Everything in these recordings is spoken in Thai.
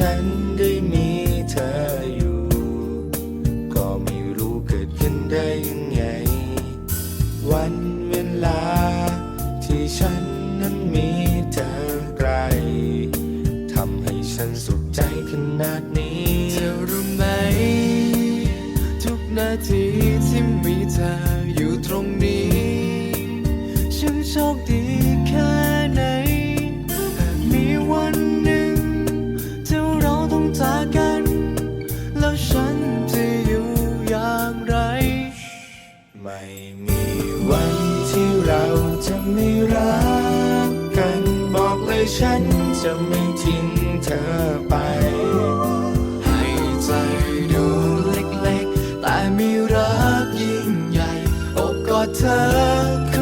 ฉันได้มีเธออยู่ ก็ไม่รู้เกิดขึ้นได้ยังไง วันเวลา ที่ฉันนั้นมีเธอไกลทำให้ฉันสุขใจขนาดนี้ มีวันที่เราจะไม่รักกัน บอกเลยฉันจะไม่ทิ้งเธอไป ให้ใจดวงเล็กๆ แต่มีรักยิ่งใหญ่อบกอดเธอ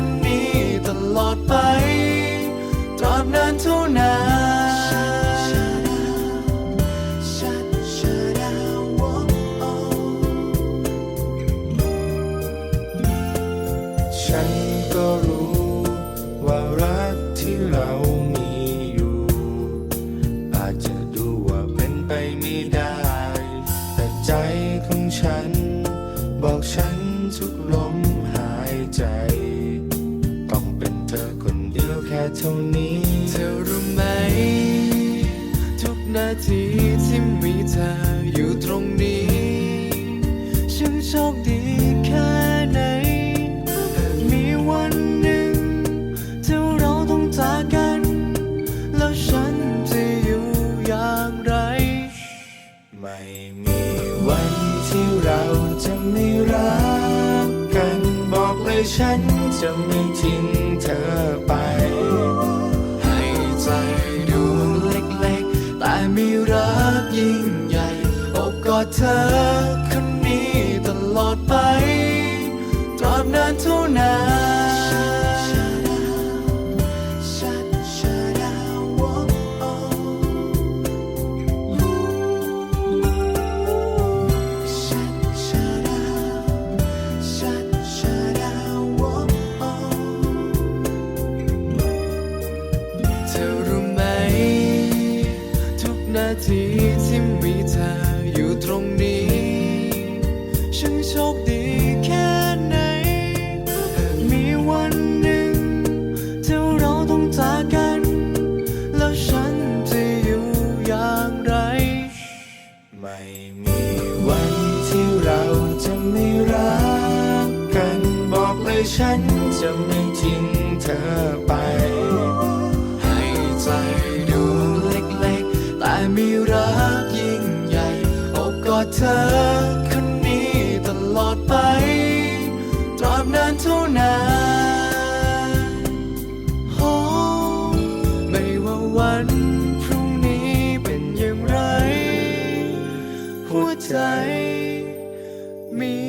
ฉันก็รู้ว่ารักที่เรามีอยู่ อาจจะดูว่าเป็นไปไม่ได้ แต่ใจของฉัน บอกฉันทุกลมหายใจ ต้องเป็นเธอคนเดียวแค่เท่านี้ เธอรู้ไหม ทุกนาทีที่มีเธออยู่ตรงนี้ ฉันโชคดี จะไม่รักกัน บอกเลยฉันจะไม่ทิ้งเธอไป ให้ใจดวงเล็กๆ แต่มีรักยิ่งใหญ่อบกอดเธอคนนี้ตลอดไป ตราบนานเท่านาน นาทีที่มีเธออยู่ตรงนี้ ฉันโชคดีแค่ไหนหากมีวันหนึ่งที่เราต้องจากกัน แล้วฉันจะอยู่อย่างไร ไม่มีวันที่เราจะไม่รักกัน บอกเลยฉันจะไม่ทิ้งเธอไป ให้ใจ เธอคนนี้ตลอดไป ตราบนานเท่านานโอ้ไม่ว่าวันพรุ่งนี้เป็นอย่างไร หัวใจมี